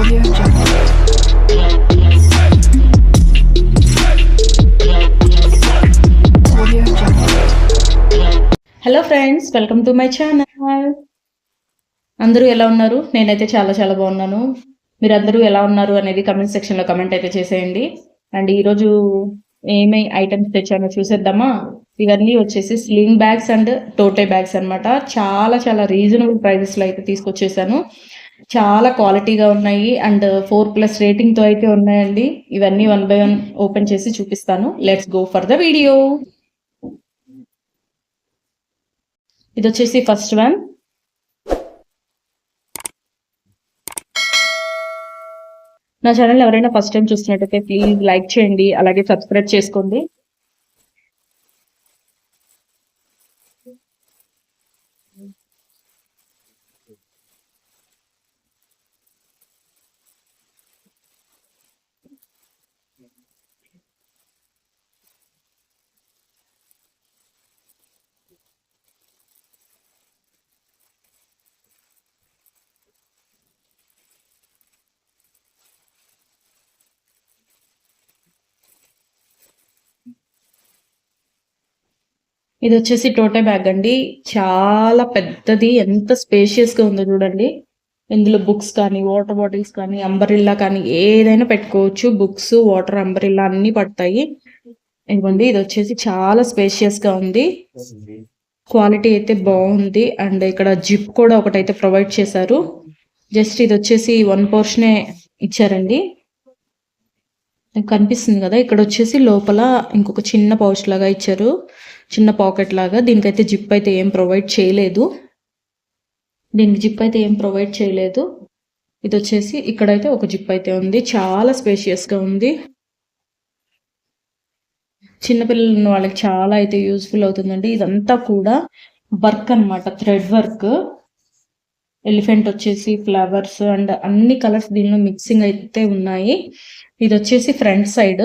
Audio hello friends welcome to my channel అందరూ ఎలా ఉన్నారు? నేనైతే చాలా చాలా బాగున్నాను. మీరు అందరూ ఎలా ఉన్నారు అనేది కమెంట్ సెక్షన్లో కమెంట్ అయితే చేసేయండి. అండ్ ఈరోజు ఏమై ఐటమ్స్ తెచ్చానో చూసేద్దామా? ఇవన్నీ వచ్చేసి sling bags and tote bags అన్నమాట. చాలా చాలా రీజనబుల్ ప్రైజెస్లో అయితే తీసుకొచ్చేసాను. చాలా క్వాలిటీగా ఉన్నాయి అండ్ ఫోర్ ప్లస్ రేటింగ్తో అయితే ఉన్నాయండి. ఇవన్నీ వన్ బై వన్ ఓపెన్ చేసి చూపిస్తాను. Let's go for the video ఇది వచ్చేసి ఫస్ట్ వన్ నా ఛానల్ ఎవరైనా ఫస్ట్ టైం చూసినట్టయితే ప్లీజ్ లైక్ చేయండి అలాగే సబ్స్క్రైబ్ చేసుకోండి. ఇది వచ్చేసి టోటే బ్యాగ్ అండి. చాలా పెద్దది ఎంత స్పేషియస్గా ఉందో చూడండి. ఇందులో బుక్స్ కానీ వాటర్ బాటిల్స్ కానీ అంబరిల్లా కానీ ఏదైనా పెట్టుకోవచ్చు. బుక్స్ వాటర్ అంబరిల్లా అన్ని పడతాయి. ఇవ్వండి ఇది వచ్చేసి చాలా స్పేషియస్గా ఉంది. క్వాలిటీ అయితే బాగుంది. అండ్ ఇక్కడ జిప్ కూడా ఒకటైతే ప్రొవైడ్ చేశారు. జస్ట్ ఇది వచ్చేసి వన్ పోర్షనే ఇచ్చారండి. కనిపిస్తుంది కదా ఇక్కడ వచ్చేసి లోపల ఇంకొక చిన్న పౌచ్ లాగా ఇచ్చారు. చిన్న పాకెట్ లాగా. దీనికైతే జిప్ అయితే ఏం ప్రొవైడ్ చేయలేదు. దీనికి జిప్ అయితే ఏం ప్రొవైడ్ చేయలేదు. ఇది వచ్చేసి ఇక్కడైతే ఒక జిప్ అయితే ఉంది. చాలా స్పేషియస్గా ఉంది. చిన్నపిల్లలు ఉన్న వాళ్ళకి చాలా అయితే యూస్ఫుల్ అవుతుందండి. ఇదంతా కూడా వర్క్ అన్నమాట. థ్రెడ్ వర్క్ ఎలిఫెంట్ వచ్చేసి ఫ్లవర్స్ అండ్ అన్ని కలర్స్ దీనిలో మిక్సింగ్ అయితే ఉన్నాయి. ఇది వచ్చేసి ఫ్రంట్ సైడ్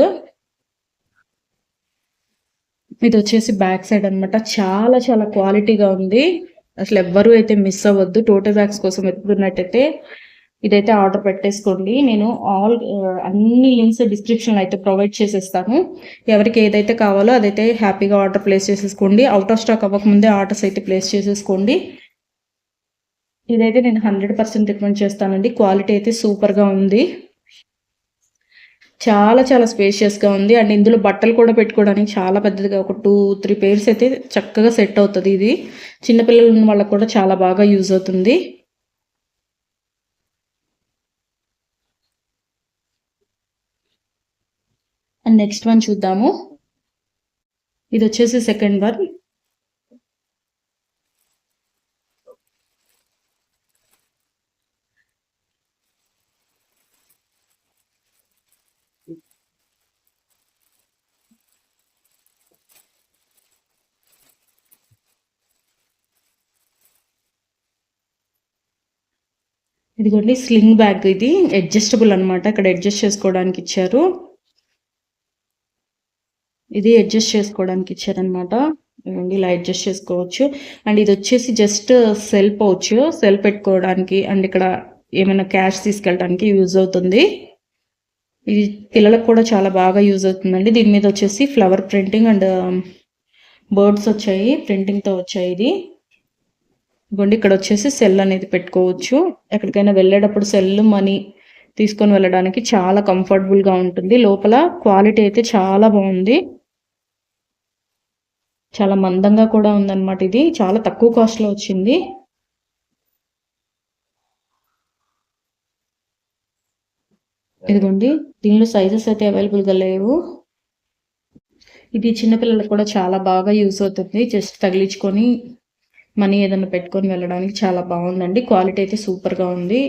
ఇది వచ్చేసి బ్యాక్ సైడ్ అనమాట చాలా చాలా క్వాలిటీగా ఉంది. అసలు ఎవ్వరూ అయితే మిస్ అవ్వద్దు. టోటల్ బ్యాగ్స్ కోసం వెతుకుతున్నట్టయితే ఇదైతే ఆర్డర్ పెట్టేసుకోండి. నేను ఆల్ అన్ని లింక్స్ డిస్క్రిప్షన్ అయితే ప్రొవైడ్ చేసేస్తాను. ఎవరికి ఏదైతే కావాలో అదైతే హ్యాపీగా ఆర్డర్ ప్లేస్ చేసేసుకోండి. అవుట్ ఆఫ్ స్టాక్ అవ్వకముందే ఆర్డర్స్ అయితే ప్లేస్ చేసేసుకోండి. ఇదైతే నేను హండ్రెడ్ పర్సెంట్ రికమెండ్ చేస్తానండి. క్వాలిటీ అయితే సూపర్గా ఉంది. చాలా చాలా స్పేషియస్గా ఉంది. అండ్ ఇందులో బట్టలు కూడా పెట్టుకోవడానికి చాలా పెద్దదిగా ఒక టూ త్రీ పేర్స్ అయితే చక్కగా సెట్ అవుతుంది ఇది. చిన్నపిల్లలు ఉన్న వాళ్ళకి కూడా చాలా బాగా యూజ్ అవుతుంది. అండ్ నెక్స్ట్ వన్ చూద్దాము. ఇది వచ్చేసి సెకండ్ వన్ ఇదిగోండి స్లింగ్ బ్యాగ్ ఇది. అడ్జస్టబుల్ అనమాట ఇక్కడ అడ్జస్ట్ చేసుకోవడానికి ఇచ్చారు. ఇది అడ్జస్ట్ చేసుకోవడానికి ఇచ్చారనమాట ఇవ్వండి ఇలా అడ్జస్ట్ చేసుకోవచ్చు. అండ్ ఇది వచ్చేసి జస్ట్ సెల్ పౌచ్ సెల్ పెట్టుకోవడానికి అండ్ ఇక్కడ ఏమైనా క్యాష్ తీసుకెళ్ళడానికి యూజ్ అవుతుంది. ఇది పిల్లలకు కూడా చాలా బాగా యూజ్ అవుతుందండి. దీని మీద వచ్చేసి ఫ్లవర్ ప్రింటింగ్ అండ్ బర్డ్స్ వచ్చాయి. ప్రింటింగ్తో వచ్చాయి ఇది. ఇదిగోండి ఇక్కడ వచ్చేసి సెల్ అనేది పెట్టుకోవచ్చు. ఎక్కడికైనా వెళ్ళేటప్పుడు సెల్ మనీ తీసుకొని వెళ్ళడానికి చాలా కంఫర్టబుల్గా ఉంటుంది. లోపల క్వాలిటీ అయితే చాలా బాగుంది. చాలా మందంగా కూడా ఉందన్నమాట ఇది. చాలా తక్కువ కాస్ట్లో వచ్చింది. ఇదిగోండి దీనిలో సైజెస్ అయితే అవైలబుల్గా గా లేవు. ఇది చిన్నపిల్లలకు కూడా చాలా బాగా యూస్ అవుతుంది. జస్ట్ తగిలించుకొని మనీ ఏదైనా పెట్టుకొని వెళ్ళడానికి చాలా బాగుందండి. క్వాలిటీ అయితే సూపర్గా ఉంది.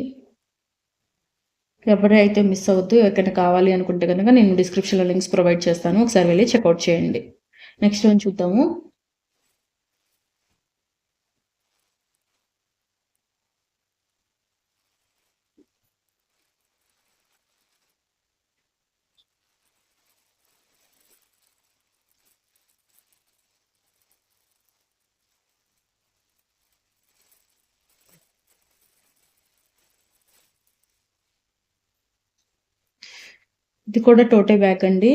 ఎవరైతే మిస్ అవుతూ ఎక్కడైనా కావాలి అనుకుంటే కనుక నేను డిస్క్రిప్షన్లో లింక్స్ ప్రొవైడ్ చేస్తాను. ఒకసారి వెళ్ళి చెక్అవుట్ చేయండి. నెక్స్ట్ వన్ చూద్దాము? ఇది కూడా టోటే బ్యాగ్ అండి.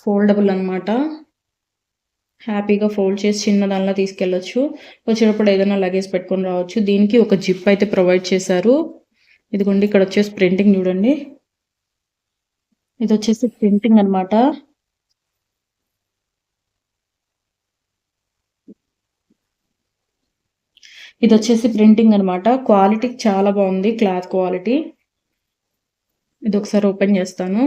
ఫోల్డబుల్ అనమాట హ్యాపీగా ఫోల్డ్ చేసి చిన్న దానిలో తీసుకెళ్ళొచ్చు. వచ్చేటప్పుడు ఏదైనా లగేజ్ పెట్టుకొని రావచ్చు. దీనికి ఒక జిప్ అయితే ప్రొవైడ్ చేశారు. ఇదిగోండి ఇక్కడ వచ్చేసి ప్రింటింగ్ చూడండి. ఇది వచ్చేసి ప్రింటింగ్ అన్నమాట. ఇది వచ్చేసి ప్రింటింగ్ అనమాట క్వాలిటీ చాలా బాగుంది క్లాత్ క్వాలిటీ. ఇది ఒకసారి ఓపెన్ చేస్తాను.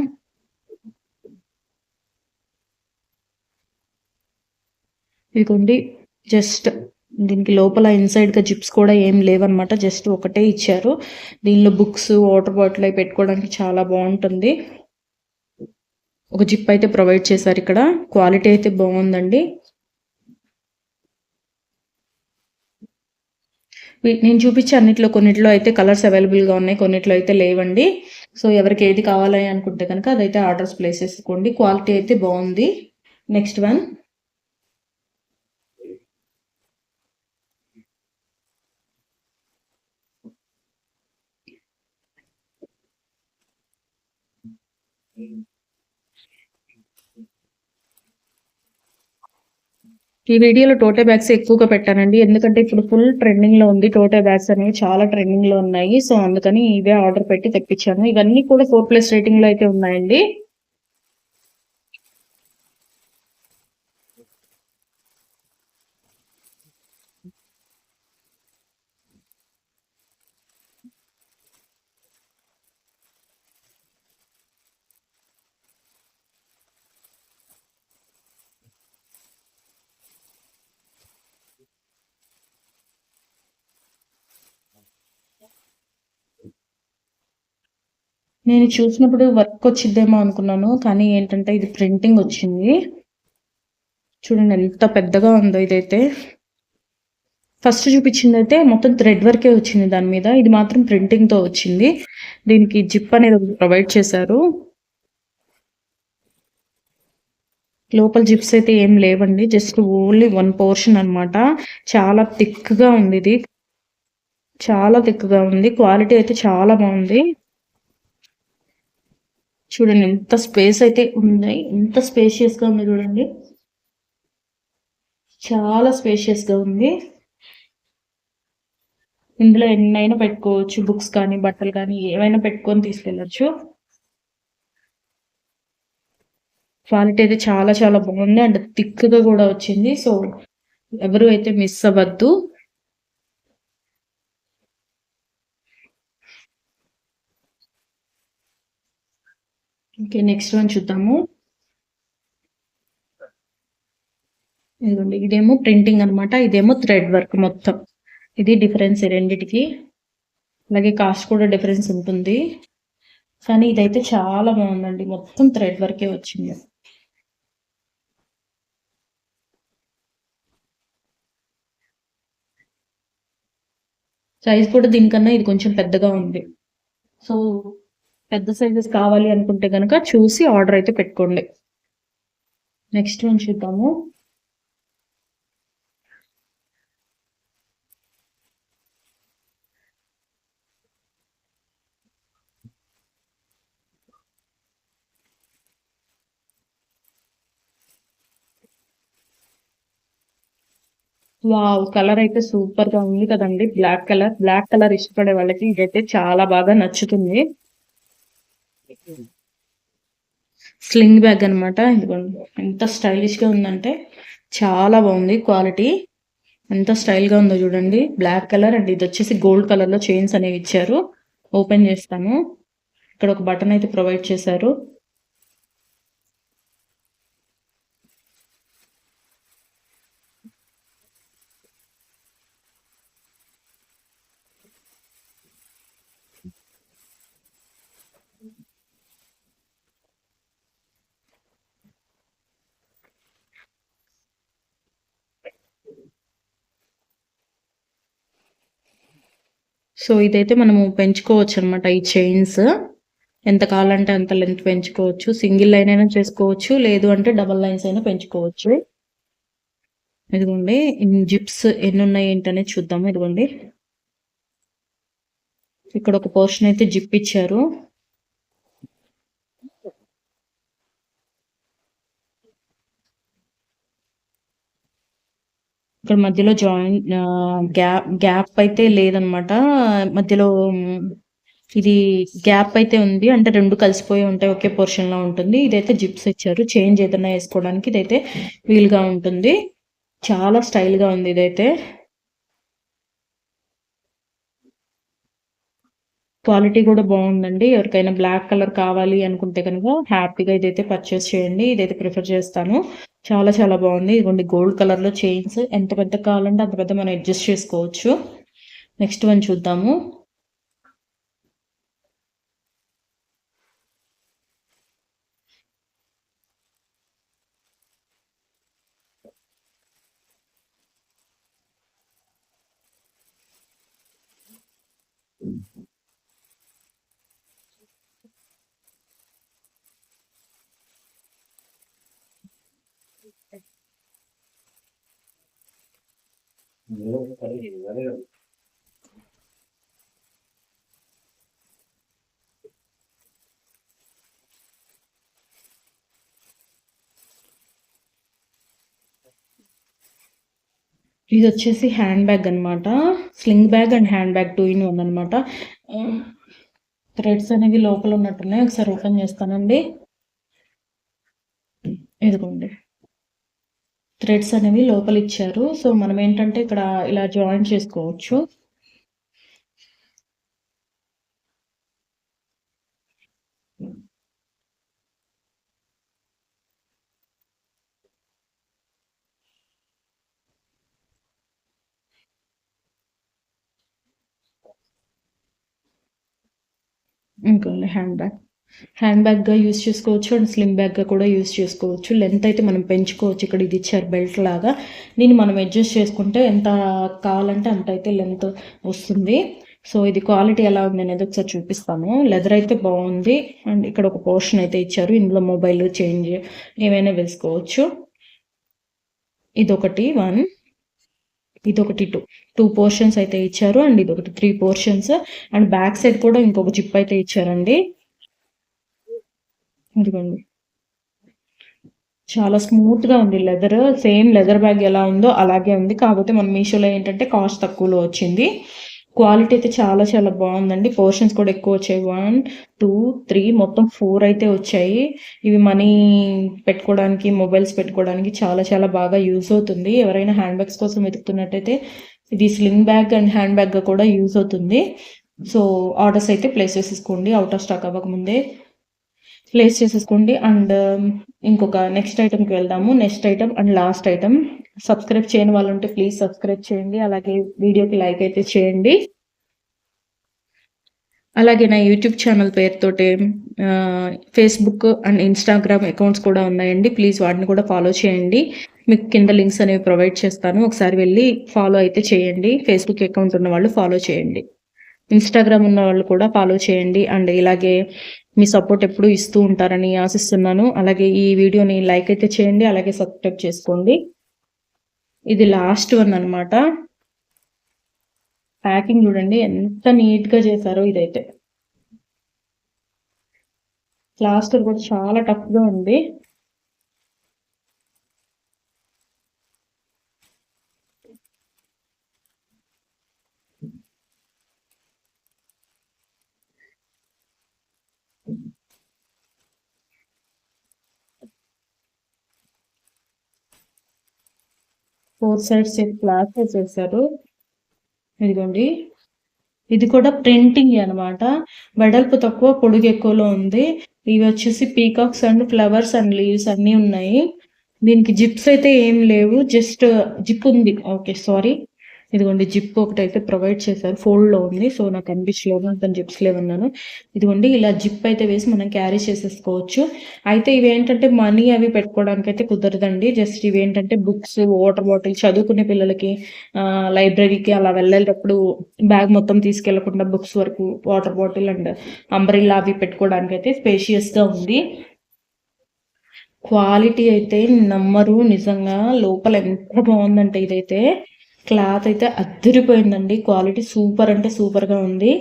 ఇదిగోండి జస్ట్ దీనికి లోపల ఇన్సైడ్గా జిప్స్ కూడా ఏం లేవన్నమాట జస్ట్ ఒకటే ఇచ్చారు. దీనిలో బుక్స్ వాటర్ బాటిల్ అవి పెట్టుకోవడానికి చాలా బాగుంటుంది. ఒక జిప్ అయితే ప్రొవైడ్ చేశారు ఇక్కడ. క్వాలిటీ అయితే బాగుందండి. నేను చూపించే అన్నిట్లో కొన్నిట్లో అయితే కలర్స్ అవైలబుల్గా ఉన్నాయి కొన్నిట్లో అయితే లేవండి. సో ఎవరికి ఏది కావాలి అనుకుంటే కనుక అదైతే ఆర్డర్స్ ప్లేస్ చేసుకోండి. క్వాలిటీ అయితే బాగుంది. Next one. ఈ వీడియోలో టోటే బ్యాగ్స్ ఎక్కువగా పెట్టానండి. ఎందుకంటే ఇప్పుడు ఫుల్ ట్రెండింగ్లో ఉంది. టోటే బ్యాగ్స్ అనేవి చాలా ట్రెండింగ్లో ఉన్నాయి. సో అందుకని ఇవే ఆర్డర్ పెట్టి తెప్పించాను. ఇవన్నీ కూడా ఫోర్ ప్లస్ రేటింగ్లో అయితే ఉన్నాయండి. నేను చూసినప్పుడు వర్క్ వచ్చిద్దేమో అనుకున్నాను కానీ ఏంటంటే ఇది ప్రింటింగ్ వచ్చింది. చూడండి ఎంత పెద్దగా ఉందో ఇదైతే. ఫస్ట్ చూపించింది అయితే మొత్తం థ్రెడ్ వర్కే వచ్చింది దాని మీద. ఇది మాత్రం ప్రింటింగ్తో వచ్చింది. దీనికి జిప్ అనేది ప్రొవైడ్ చేశారు. లోపల జిప్స్ అయితే ఏం లేవండి జస్ట్ ఓన్లీ వన్ పోర్షన్ అన్నమాట. చాలా థిక్గా ఉంది ఇది. చాలా థిక్గా ఉంది. క్వాలిటీ అయితే చాలా బాగుంది. చూడండి ఎంత స్పేస్ అయితే ఉంది ఎంత స్పేషియస్గా ఉంది చూడండి. చాలా స్పేషియస్గా ఉంది. ఇందులో ఎన్నైనా పెట్టుకోవచ్చు బుక్స్ కానీ బట్టలు కానీ ఏవైనా పెట్టుకొని తీసుకెళ్ళచ్చు. క్వాలిటీ అయితే చాలా చాలా బాగుంది. అండ్ థిక్గా కూడా వచ్చింది. సో ఎవరు అయితే మిస్ అవ్వద్దు. ఓకే నెక్స్ట్ వన్ చూద్దాము. ఇదిగోండి ఇదేమో ప్రింటింగ్ అన్నమాట ఇదేమో థ్రెడ్ వర్క్ మొత్తం. ఇది డిఫరెన్స్ ఈ రెండిటికి. అలాగే కాస్ట్ కూడా డిఫరెన్స్ ఉంటుంది. కానీ ఇదైతే చాలా బాగుందండి మొత్తం థ్రెడ్ వర్కే వచ్చింది. సైజ్ కూడా దీనికన్నా ఇది కొంచెం పెద్దగా ఉంది. సో పెద్ద సైజెస్ కావాలి అనుకుంటే కనుక చూసి ఆర్డర్ అయితే పెట్టుకోండి. నెక్స్ట్ వన్ చూద్దాము. వావ్ కలర్ అయితే సూపర్గా ఉంది కదండి. బ్లాక్ కలర్ బ్లాక్ కలర్ ఇష్టపడే వాళ్ళకి ఇదైతే చాలా బాగా నచ్చుతుంది. స్లింగ్ బ్యాగ్ అన్నమాట. ఇదిగోండి. ఎంత స్టైలిష్గా ఉందంటే చాలా బాగుంది క్వాలిటీ. ఎంత స్టైల్గా ఉందో చూడండి. బ్లాక్ కలర్ అండ్ ఇది వచ్చేసి గోల్డ్ కలర్లో చైన్స్ అనేవి ఇచ్చారు. ఓపెన్ చేస్తాను. ఇక్కడ ఒక బటన్ అయితే ప్రొవైడ్ చేశారు. సో ఇదైతే మనము పెంచుకోవచ్చు అనమాట ఈ చైన్స్ ఎంత కావాలంటే అంత లెంత్ పెంచుకోవచ్చు. సింగిల్ లైన్ అయినా చేసుకోవచ్చు. లేదు అంటే డబల్ లైన్స్ అయినా పెంచుకోవచ్చు. ఇదిగోండి జిప్స్ ఎన్ని ఉన్నాయి ఏంటనే చూద్దాము. ఇదిగోండి. ఇక్కడ ఒక పోర్షన్ అయితే జిప్ ఇచ్చారు. ఇక్కడ మధ్యలో జాయిన్ గ్యాప్ గ్యాప్ అయితే లేదనమాట. మధ్యలో ఇది గ్యాప్ అయితే ఉంది. అంటే రెండు కలిసిపోయి ఉంటాయి. ఒకే పోర్షన్లో ఉంటుంది. ఇదైతే జిప్స్ ఇచ్చారు. చేంజ్ ఏదైనా వేసుకోవడానికి ఇదైతే వీలుగా ఉంటుంది. చాలా స్టైల్గా ఉంది ఇదైతే. క్వాలిటీ కూడా బాగుందండి. ఎవరికైనా బ్లాక్ కలర్ కావాలి అనుకుంటే కనుక హ్యాపీగా ఇదైతే పర్చేస్ చేయండి. ఇదైతే ప్రిఫర్ చేస్తాను. చాలా చాలా బాగుంది. ఇదిగోండి గోల్డ్ కలర్లో చైన్స్ ఎంత పెద్ద కావాలంటే అంత పెద్ద మనం అడ్జస్ట్ చేసుకోవచ్చు. నెక్స్ట్ వన్ చూద్దాము. ఇది వచ్చేసి హ్యాండ్ బ్యాగ్ అన్నమాట. Sling bag and hand bag two in one అనమాట um, థ్రెడ్స్ అనేవి లోపల ఉన్నట్టున్నాయి. ఒకసారి ఓపెన్ చేస్తానండి. ఇదిగోండి. థ్రెడ్స్ అనేవి లోపల ఇచ్చారు సో మనం ఏంటంటే ఇక్కడ ఇలా జాయిన్ చేసుకోవచ్చు. ఇంకోండి హ్యాండ్ బ్యాగ్. హ్యాండ్ బ్యాగ్గా యూస్ చేసుకోవచ్చు అండ్ స్లిమ్ బ్యాగ్గా కూడా యూస్ చేసుకోవచ్చు. లెంత్ అయితే మనం పెంచుకోవచ్చు. ఇక్కడ ఇది ఇచ్చారు బెల్ట్ లాగా. దీన్ని మనం అడ్జస్ట్ చేసుకుంటే ఎంత కావాలంటే అంత అయితే లెంత్ వస్తుంది. సో ఇది క్వాలిటీ ఎలా ఉంది అనేది ఒకసారి చూపిస్తాను. లెదర్ అయితే బాగుంది. అండ్ ఇక్కడ ఒక పోర్షన్ అయితే ఇచ్చారు. ఇందులో మొబైల్ చేంజ్ ఏమైనా వేసుకోవచ్చు. ఇదొకటి వన్. ఇదొకటి టూ. టూ పోర్షన్స్ అయితే ఇచ్చారు. అండ్ ఇదొకటి three portions. And back side కూడా ఇంకొక జిప్ అయితే ఇచ్చారండి. ఇదిగోండి. చాలా స్మూత్గా ఉంది లెదర్. సేమ్ లెదర్ బ్యాగ్ ఎలా ఉందో అలాగే ఉంది. కాకపోతే మన మీషోలో ఏంటంటే కాస్ట్ తక్కువలో వచ్చింది. క్వాలిటీ అయితే చాలా చాలా బాగుందండి. పోర్షన్స్ కూడా ఎక్కువ వచ్చాయి. వన్ టూ త్రీ మొత్తం ఫోర్ అయితే వచ్చాయి. ఇవి మనీ పెట్టుకోవడానికి మొబైల్స్ పెట్టుకోవడానికి చాలా చాలా బాగా యూజ్ అవుతుంది. ఎవరైనా హ్యాండ్ బ్యాగ్స్ కోసం వెతుకుతున్నట్టయితే ఇది స్లింగ్ బ్యాగ్ అండ్ హ్యాండ్ బ్యాగ్గా కూడా యూజ్ అవుతుంది. సో ఆర్డర్స్ అయితే ప్లేస్ చేసేసుకోండి. అవుట్ ఆఫ్ స్టాక్ అవ్వకముందే. ప్లేస్ చేసేసుకోండి. అండ్ um, ఇంకొక నెక్స్ట్ ఐటమ్కి వెళ్దాము. Next item and last item subscribe చేయని వాళ్ళు ఉంటే ప్లీజ్ సబ్స్క్రైబ్ చేయండి. అలాగే వీడియోకి లైక్ అయితే చేయండి. అలాగే నా యూట్యూబ్ ఛానల్ పేరుతోటి ఫేస్బుక్ అండ్ ఇన్స్టాగ్రామ్ అకౌంట్స్ కూడా ఉన్నాయండి. ప్లీజ్ వాటిని కూడా ఫాలో చేయండి. మీకు కింద లింక్స్ అనేవి ప్రొవైడ్ చేస్తాను. ఒకసారి వెళ్ళి ఫాలో అయితే చేయండి. ఫేస్బుక్ అకౌంట్ ఉన్న వాళ్ళు ఫాలో చేయండి. ఇన్స్టాగ్రామ్ ఉన్న వాళ్ళు కూడా ఫాలో చేయండి. అండ్ ఇలాగే మీ సపోర్ట్ ఎప్పుడు ఇస్తూ ఉంటారని ఆశిస్తున్నాను. అలాగే ఈ వీడియోని లైక్ అయితే చేయండి. అలాగే సబ్స్క్రైబ్ చేసుకోండి. ఇది లాస్ట్ వన్ అన్నమాట. ప్యాకింగ్ చూడండి. ఎంత నీట్గా చేశారో ఇదైతే. ప్లాస్టర్ కూడా చాలా టఫ్గా ఉంది. ఫోర్ సైడ్స్ క్లాత్ చేశారు. ఇదిగోండి. ఇది కూడా ప్రింటింగ్ అనమాట వెడల్పు తక్కువ పొడుగు ఎక్కువలో ఉంది. ఇవి వచ్చేసి peacocks and flowers and leaves అన్నీ ఉన్నాయి. దీనికి జిప్స్ అయితే ఏం లేవు. జస్ట్ జిప్ ఉంది. ఓకే సారీ ఇదిగోండి జిప్ ఒకటి అయితే ప్రొవైడ్ చేశారు ఫోల్డ్లో ఉంది. సో నాకు అనిపించలేదు అంత జిప్స్ లేవన్నాను. ఇదిగోండి ఇలా జిప్ అయితే వేసి మనం క్యారీ చేసేసుకోవచ్చు. అయితే ఇవి ఏంటంటే మనీ అవి పెట్టుకోవడానికి అయితే కుదరదండి. జస్ట్ ఇవి ఏంటంటే బుక్స్ వాటర్ బాటిల్ చదువుకునే పిల్లలకి లైబ్రరీకి అలా వెళ్ళేటప్పుడు బ్యాగ్ మొత్తం తీసుకెళ్ళకుండా బుక్స్ వరకు వాటర్ బాటిల్ అండ్ అంబ్రిల్లా అవి పెట్టుకోవడానికి అయితే స్పేషియస్గా ఉంది. క్వాలిటీ అయితే నమ్మరు నిజంగా. లోపల ఎంత బాగుందంటే ఇదైతే క్లాత్ అయితే అద్దరిపోయిందండి. క్వాలిటీ సూపర్ అంటే సూపర్గా ఉంది.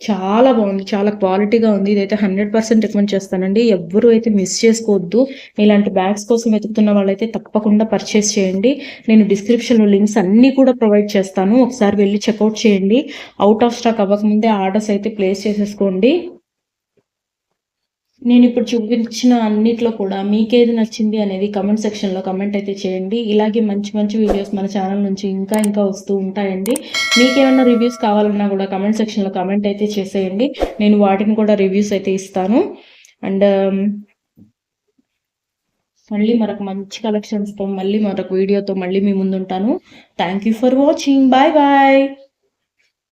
చాలా బాగుంది. చాలా క్వాలిటీగా ఉంది. ఇదైతే హండ్రెడ్ పర్సెంట్ రికమెండ్ చేస్తానండి. ఎవ్వరు అయితే మిస్ చేసుకోవద్దు. ఇలాంటి బ్యాగ్స్ కోసం వెతుకుతున్న వాళ్ళైతే తప్పకుండా పర్చేస్ చేయండి. నేను డిస్క్రిప్షన్లో లింక్స్ అన్నీ కూడా ప్రొవైడ్ చేస్తాను. ఒకసారి వెళ్ళి చెక్అవుట్ చేయండి. అవుట్ ఆఫ్ స్టాక్ అవ్వకముందే ఆర్డర్స్ అయితే ప్లేస్ చేసేసుకోండి. నేను ఇప్పుడు చూపించిన అన్నిట్లో కూడా మీకేది నచ్చింది అనేది కమెంట్ సెక్షన్లో కమెంట్ అయితే చేయండి. ఇలాగే మంచి మంచి వీడియోస్ మన ఛానల్ నుంచి ఇంకా ఇంకా వస్తూ ఉంటాయండి. మీకేమైనా రివ్యూస్ కావాలన్నా కూడా కమెంట్ సెక్షన్లో కమెంట్ అయితే చేసేయండి. నేను వాటిని కూడా రివ్యూస్ అయితే ఇస్తాను. అండ్ um, మళ్ళీ మరొక మంచి కలెక్షన్స్తో మళ్ళీ మరొక వీడియోతో మళ్ళీ మీ ముందుంటాను. Thank you for watching bye bye